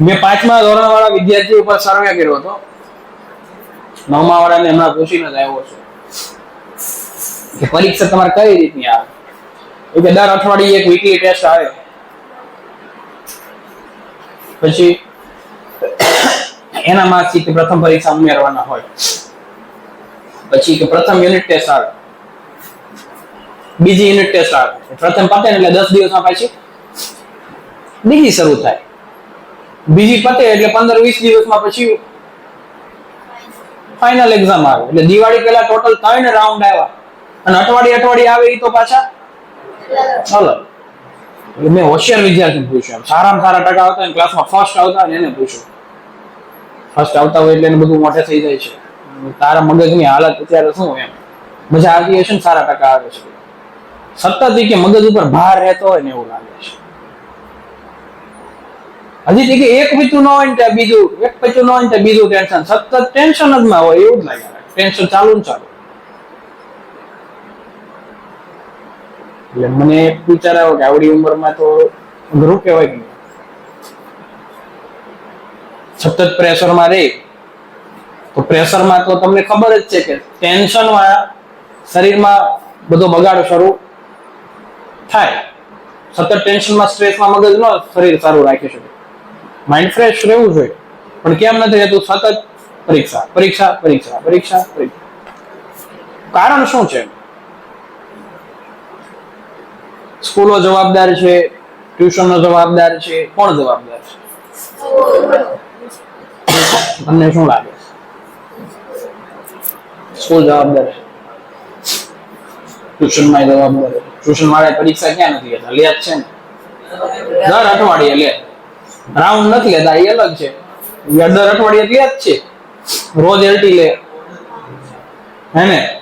મેં પાંચમા ધોરણ વાળા વિદ્યાર્થી ઉપર સર્વે કર્યો હતો. નવમા વાળાને હમણાં પૂછીને જ આવ્યો છું કે પરીક્ષા તમારે કઈ રીતની આવે? એ દર અઠવાડિયે એક વીકલી ટેસ્ટ આવે. પછી એના માર્કથી કે પ્રથમ પરીક્ષા ઉમેરવાના હોય. પછી કે પ્રથમ યુનિટ ટેસ્ટ આવે. બીજી યુનિટ ટેસ્ટ આવે. પ્રથમ પતે એટલે દસ દિવસમાં પછી બીજી શરૂ થાય. બીજી પતે એટલે પંદર વીસ દિવસમાં પછી ફાઇનલ એક્ઝામ આવે. એટલે દિવાળી પહેલા ટોટલ ત્રણ રાઉન્ડ આવ્યા. અને અઠવાડિયે અઠવાડિયે આવે એ તો પાછા અલગ. મેં હોશિયાર વિદ્યાર્થી પૂછ્યું સારામાં સારા ટકા આવતા અને ક્લાસમાં ફર્સ્ટ આવતા અને ને એને પૂછ્યું. ફર્સ્ટ આવતા હોય એટલે એને બધું મોઢે થઈ જાય છે. તારા મગજની હાલત અત્યારે શું એમ? મજા આવતી હશે ને સારા ટકા આવે છે. સતત કે મગજ ઉપર ભાર રહેતો હોય ને એવું લાગે છે. હજી ઈ એક પીતું ન હોય ને બીજું, એક પીતું ન હોય ને બીજું ટેન્શન સતત ટેન્શન જ માં હોય, એવું જ લાગે. ટેન્શન ચાલુ ને ચાલુ. એટલે મને વિચાર આવ્યો કે આવડી ઉંમરમાં તો અઘરું કહેવાય કે સતત પ્રેશરમાં રહે તો પ્રેશરમાં તો તમને ખબર જ છે કે ટેન્શનમાં શરીરમાં બધો બગાડ શરૂ થાય. સતત ટેન્શનમાં સ્ટ્રેસમાં મગજ ન શરીર સારું રાખી શકે. માઇન્ડ ફ્રેશ રહેવું જોઈએ. પણ કેમ નથી રહેતું? સતત પરીક્ષા પરીક્ષા પરીક્ષા પરીક્ષા પરીક્ષા. કારણ શું છે? સ્કૂલો જવાબદાર છે, ટ્યુશનનો જવાબદાર છે, કોણ જવાબદાર છે? તમને શું લાગે? સ્કૂલ જવાબદાર છે. ટ્યુશનમાં જવાબદાર છે. ટ્યુશન વાળા પરીક્ષા ક્યાં નથી લેતા છે ને. દર અઠવાડિયે લે. રાઉન્ડ નથી લેતા એ અલગ છે. દર અઠવાડિયે લે જ છે. રોજ એલટી લે. હે ને?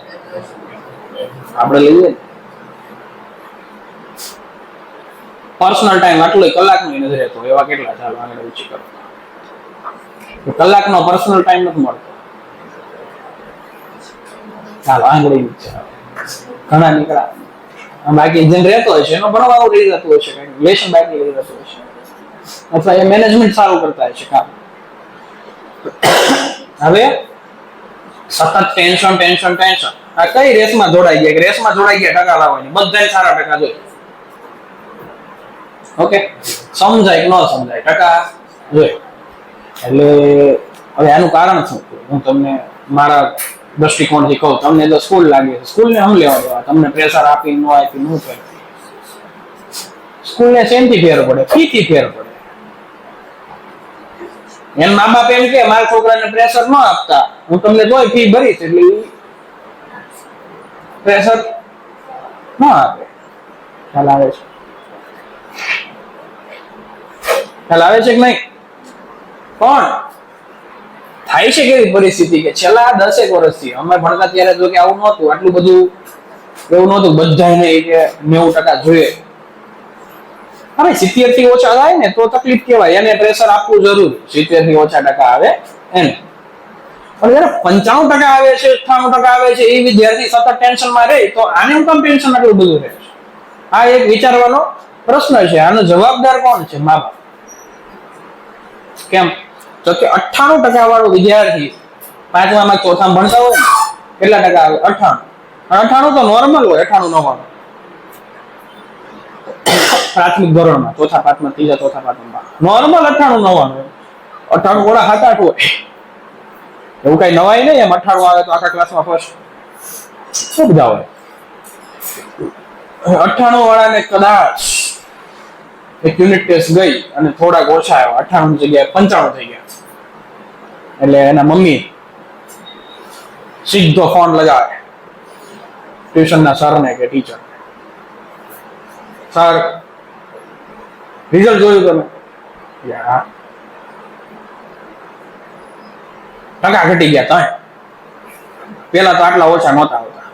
આપણે લઈએ પર્સનલ ટાઈમ આટલો કલાકનો ય નથી રહેતો. એવા કેટલા ચાલો આગળ ઊંચી કરો. કલાકનો પર્સનલ ટાઈમ નથી મળતો. ચાલો આંગળી ઘણા નીકળ્યા. બાકી જેને રહેતો હોય છે, એનો ભણવાનું રહી જતું કંઈક લેશન બાકી રહી જતું છે. અથવા એ મેનેજમેન્ટ સારું કરતા હોય છે હવે સતત ટેન્શન ટેન્શન ટેન્શન આ કઈ રેસમાં જોડાઈ ગયા? રેસમાં જોડાઈ ગયા ટકા લાવવાની બધા સારા ટકા જોઈએ ઓકે સમજાય કે ન સમજાય? ટકા જોઈએ એટલે હવે આનું કારણ શું હું તમને મારા દ્રષ્ટિકોણથી કહું. તમને તો સ્કૂલ લાગે સ્કૂલને શું લેવા દેવા તમને પ્રેશર આપી ન આપી નું સ્કૂલને સેમથી ફેર પડે? ફીથી ફેર પડે. એમ મા બાપ એમ કે, મારા છોકરાને પ્રેશર ન આપતા. હું તમને તોય ફી ભરીશ એટલે પ્રેશર ન આપે. ખ્યાલ આવે છે? ખ્યાલ આવે છે કે નહીં? પણ થાય છે કેવી પરિસ્થિતિ કે છેલ્લા દસેક વર્ષથી અમે ભણતા ત્યારે જો કે આવું નહોતું, આટલું બધું એવું નહોતું. બધાને કે નેવું ટકા જોઈએ. હવે સિત્તેરથી ઓછા થાય ને તો તકલીફ કહેવાય. એને પ્રેશર આપવું જરૂર. સિત્તેરથી ઓછા ટકા આવે એને પણ જયારે પંચાણું ટકા આવે છે, અઠ્ઠાણું ટકા આવે છે, એ વિદ્યાર્થી સતત ટેન્શનમાં રહે, તો આને હું કેમ ટેન્શન આટલું બધું રહે? આ એક વિચારવાનો પ્રશ્ન છે. આનો જવાબદાર કોણ છે? મા બાપ. કેમ? તો કે અઠ્ઠાણું ટકા વાળો વિદ્યાર્થી પાંચમામાં ચોથામાં ભણતા હોય ને, કેટલા ટકા આવે? અઠ્ઠાણું. અઠ્ઠાણું તો નોર્મલ હોય, અઠ્ઠાણું નવ્વાણું પ્રાથમિક ધોરણમાં. ચોથા પાંચમા ત્રીજા ચોથા પાંચમા નોર્મલ અઠાણું નવ્વાણું અઠાણું ગોળા સાત આઠ હોય. એવું કઈ નવાય નહીં એમ અઠાણું આવે તો આખા ક્લાસમાં ફર્સ્ટ શું બધા હોય? અઠ્ઠાણું વાળાને કદાચ એક યુનિટ ટેસ્ટ ગઈ અને થોડાક ઓછા આવ્યા. અઠાણું જગ્યાએ પંચાણું થઈ ગયા. એટલે એના મમ્મી સીધો ફોન લગાવે. ટ્યુશનના સરને કે ટીચર સર રિઝલ્ટ જોયું તમે. ટકા ઘટી ગયા તમે પેલા તો આટલા ઓછા નહોતા આવતા.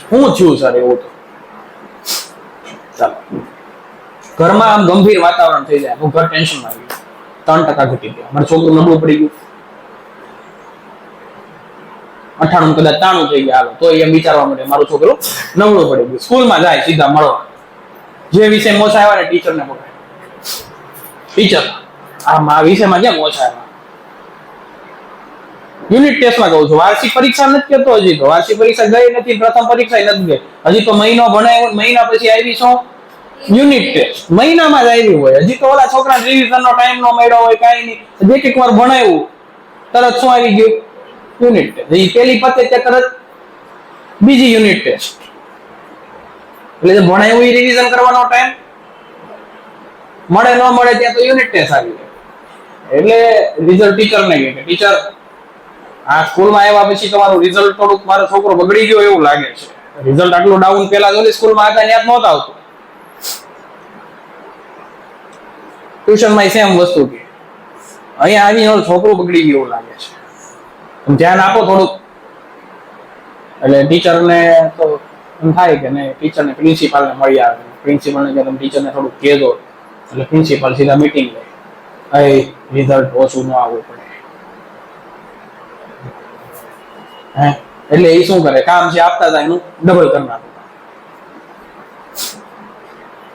શું થયું સર એવું તો? ચાલો. ઘરમાં આમ ગંભીર વાતાવરણ થઈ જાય. ઘર ટેન્શનમાં આવી ગયું. ત્રણ ટકા ઘટી ગયા. મારું છોકરું નબળું પડી ગયું. અઠાણું કદાચ તાણું થઈ ગયા. હાલો તો એમ વિચારવા માટે મારું છોકરું નબળું પડી ગયું. સ્કૂલમાં જાય સીધા મળવા. જે વિષય મોસા આવ્યા ને ટીચરને પકડે ટીચર આ વિષયમાં કેમ ઓછા આવ્યા યુનિટ ટેસ્ટમાં કહું છું, વાર્ષિક પરીક્ષા નથી કરતો હજી તો. વાર્ષિક પરીક્ષા ગઈ નથી, પ્રથમ પરીક્ષા નથી ગઈ. હજી તો મહિનો ભણાય, મહિના પછી આવી શું યુનિટ ટેસ્ટ મહિનામાં જ આવી હોય. હજી તો ઓલા છોકરા રિવિઝન નો ટાઈમ નો મળ્યો હોય, કાઈ નહીં. એક એક વાર ભણાવ્યું તરત શું આવી ગયું? યુનિટ ટેસ્ટ એ પેલી પતે તે તરત બીજી યુનિટ ટેસ્ટ એટલે જે ભણાવ્યું એ રિવિઝન કરવાનો ટાઈમ મળે ન મળે ત્યાં તો યુનિટ ટેસ્ટ આવી જાય. એટલે રિઝલ્ટ ટીચર ને કે ટીચર આ સ્કૂલમાં આવ્યા પછી તમારું રિઝલ્ટ થોડુંક મારો છોકરો બગડી ગયો એવું લાગે છે. રિઝલ્ટ આટલું ડાઉન પેલા જોલી સ્કૂલમાં હતા ત્યાં નહોતા આવતું. ટ્યુશનમાં સેમ વસ્તુ કે, અહીંયા આવીને છોકરો બગડી ગયો એવું લાગે છે. ધ્યાન આપો થોડુંક. એટલે ટીચરને તો એમ થાય કે ને ટીચરને પ્રિન્સિપાલને મળી આવે. પ્રિન્સિપાલને કે તમે ટીચરને થોડુંક કહેજો, એટલે પ્રિન્સિપાલ સીધા મીટિંગ લે. એ રિઝલ્ટ ઓછું ન આવવું પડે. એટલે એ શું કરે? કામ જે આપતા હતા એનું ડબલ કરી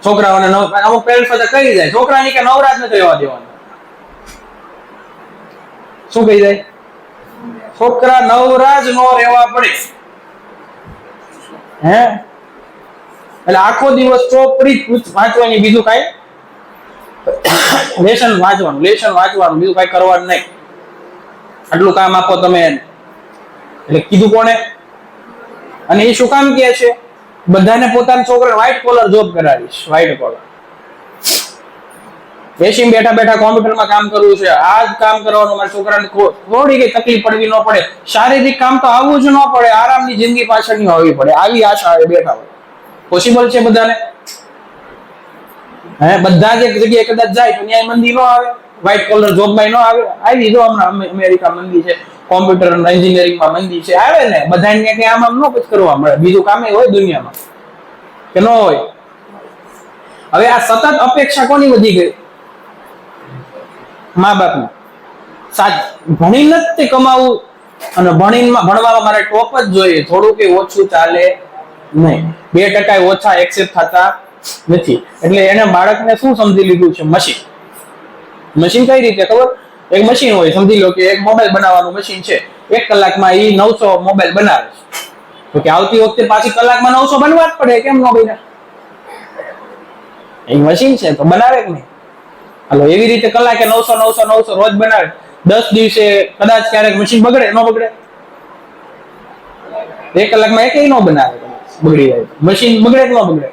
છોકરાઓને અમુક પેરેન્ટ્સ પાસે કહી જાય, છોકરાની કે નવરાજ નથી રહેવા દેવાનું. શું કહી જાય? છોકરા નવરાજ નો રહેવા પડે. હે? એટલે આખો દિવસ ચોપડી વાંચવાની, બીજું કાંઈ? લેશન વાંચવાનું લેશન વાંચવાનું, બીજું કાંઈ કરવાનું નહીં. આટલું કામ આપો તમે. એટલે કીધું કોણે? અને એ શું કામ કહે છે? બધાને પોતાના છોકરાને વ્હાઈટ કોલર જોબ કરાવીશ વ્હાઈટ કોલર બેસીને બેઠા બેઠા કોમ્પ્યુટરમાં કામ કરવું છે. આ જ કામ કરવાનું મારા છોકરાને થોડી કઈ તકલીફ પડવી ન પડે. શારીરિક કામ તો આવવું જ ન પડે. આરામની જિંદગી પાછળની હોવી પડે. આવી આશા બેઠા હોય. પોસિબલ છે બધાને? હે, બધા જ એક જગ્યાએ કદાચ જાય તો ત્યાં મંદી ન આવે. વ્હાઇટ કોલર જોબમાં ન આવે. આવી જો હમણાં અમેરિકા મંદી છે. કોમ્પ્યુટર એન્જિનિયરિંગમાં મંદી છે. આવે ને. બધાને ત્યાં કઈ આમ આમ ન પછી કરવા મળે. બીજું કામે હોય દુનિયામાં. કે ન હોય. હવે આ સતત અપેક્ષા કોની વધી ગઈ? મા બાપનું ભણીને જ તે કમાવું અને ભણીને ભણવામાં મારે ટોપ જ જોઈએ. થોડું કે ઓછું ચાલે નહીં. બે ટકા ઓછા એક્સેપ્ટ થતા નથી. એટલે એને બાળકને શું સમજી લીધું છે? મશીન મશીન કઈ રીતે? ખબર? એક મશીન હોય, સમજી લો કે એક મોબાઈલ બનાવવાનું મશીન છે. એક કલાકમાં એ નવસો મોબાઈલ બનાવે છે. તો કે આવતી વખતે પાછી કલાકમાં નવસો બનવા જ પડે. કેમ ન ભાઈ એ મશીન છે, તો બનાવે કે નહીં. હાલો, એવી રીતે કલાકે નવસો નવસો નવસો રોજ બનાવે. દસ દિવસે કદાચ ક્યારેક મશીન બગડે, ન બગડે. એક કલાકમાં એક ન બનાવે. બગડી જાય. મશીન બગડે ન બગડે?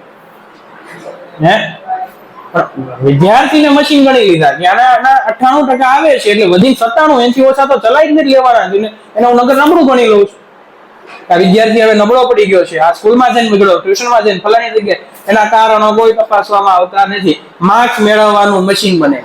હે? વિદ્યાર્થીને મશીન ગણી લીધા. જ્ઞાના અઠ્ઠાણું ટકા આવે છે, એટલે વધી સત્તાણું, એનથી ઓછા તો ચલાવી જ નથી લેવાના એને હું નગર નબળું ગણી લઉં છું. આ વિદ્યાર્થી હવે નબળો પડી ગયો છે. આ સ્કૂલમાં જઈને બગડ્યો ટ્યુશનમાં જઈને ફલાણી જગ્યાએ એના કારણો કોઈ તપાસવામાં આવતા નથી. માર્ક્સ મેળવવાનું મશીન બને.